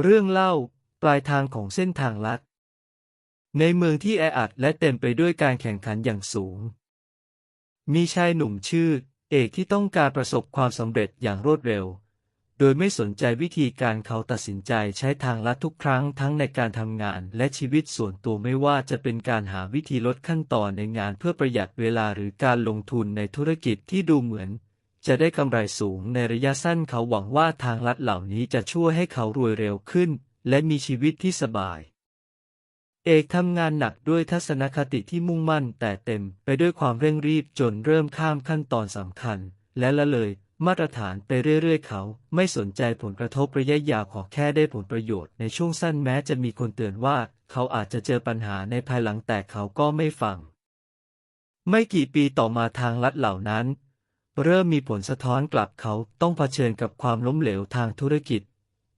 เรื่องเล่า ปลายทางของเส้นทางลัด ในเมืองที่แออัดและเต็มไปด้วยการแข่งขันอย่างสูง มีชายหนุ่มชื่อ เอกที่ต้องการประสบความสำเร็จอย่างรวดเร็ว โดยไม่สนใจวิธีการเขาตัดสินใจใช้ทางลัดทุกครั้งทั้งในการทำงานและชีวิตส่วนตัวไม่ว่าจะเป็นการหาวิธีลดขั้นตอนในงานเพื่อประหยัดเวลาหรือการลงทุนในธุรกิจที่ดูเหมือน จะได้กำไรสูงในระยะสั้นเขาหวังว่าทางลัดเหล่านี้จะช่วยให้เขารวยเร็วขึ้น และมีชีวิตที่สบาย เอกทำงานหนักด้วยทัศนคติที่มุ่งมั่นแต่เต็มไปด้วยความเร่งรีบจนเริ่มข้ามขั้นตอนสำคัญ และละเลยมาตรฐานไปเรื่อยๆ เขา ไม่สนใจผลกระทบระยะยาวขอแค่ได้ผลประโยชน์ในช่วงสั้นแม้จะมีคนเตือนว่า เขาอาจจะเจอปัญหาในภายหลังแต่เขาก็ไม่ฟัง ไม่กี่ปีต่อมาทางลัดเหล่านั้น เริ่มมีผลสะท้อนกลับเขาต้องเผชิญกับความล้มเหลวทางธุรกิจ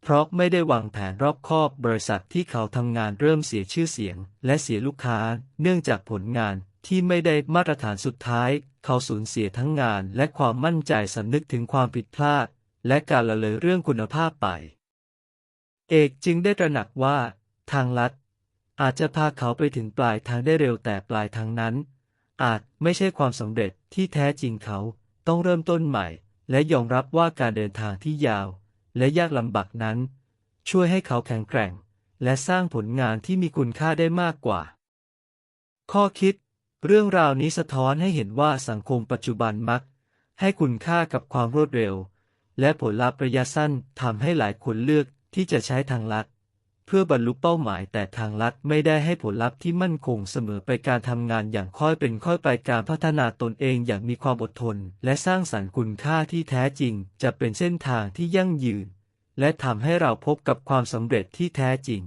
เพราะไม่ได้วางแผนรอบคอบบริษัทที่เขาทำงานเริ่มเสียชื่อเสียง และเสียลูกค้า เนื่องจากผลงานที่ไม่ได้มาตรฐานสุดท้าย เขาสูญเสียทั้งงานและความมั่นใจสำนึกถึงความผิดพลาด และการละเลยเรื่องคุณภาพไป เอกจึงได้ตระหนักว่า ทางลัด อาจจะพาเขาไปถึงปลายทางได้เร็วแต่ปลายทางนั้น อาจไม่ใช่ความสำเร็จที่แท้จริงเขา ต้องเริ่มต้นใหม่ และยอมรับว่าการเดินทางที่ยาว และยากลำบากนั้น ช่วยให้เขาแข็งแกร่ง และสร้างผลงานที่มีคุณค่าได้มากกว่า ข้อคิด เรื่องราวนี้สะท้อนให้เห็นว่าสังคมปัจจุบันมัก ให้คุณค่ากับความรวดเร็ว และผลลัพธ์ระยะสั้นทำให้หลายคนเลือกที่จะใช้ทางลัด เพื่อบรรลุเป้าหมายแต่ทางลัดไม่ได้ให้ผลลัพธ์ที่มั่นคงเสมอไปการทำงานอย่างค่อยเป็นค่อยไปการพัฒนาตนเองอย่างมีความอดทน และสร้างสรรค์คุณค่าที่แท้จริง จะเป็นเส้นทางที่ยั่งยืน และทำให้เราพบกับความสำเร็จที่แท้จริง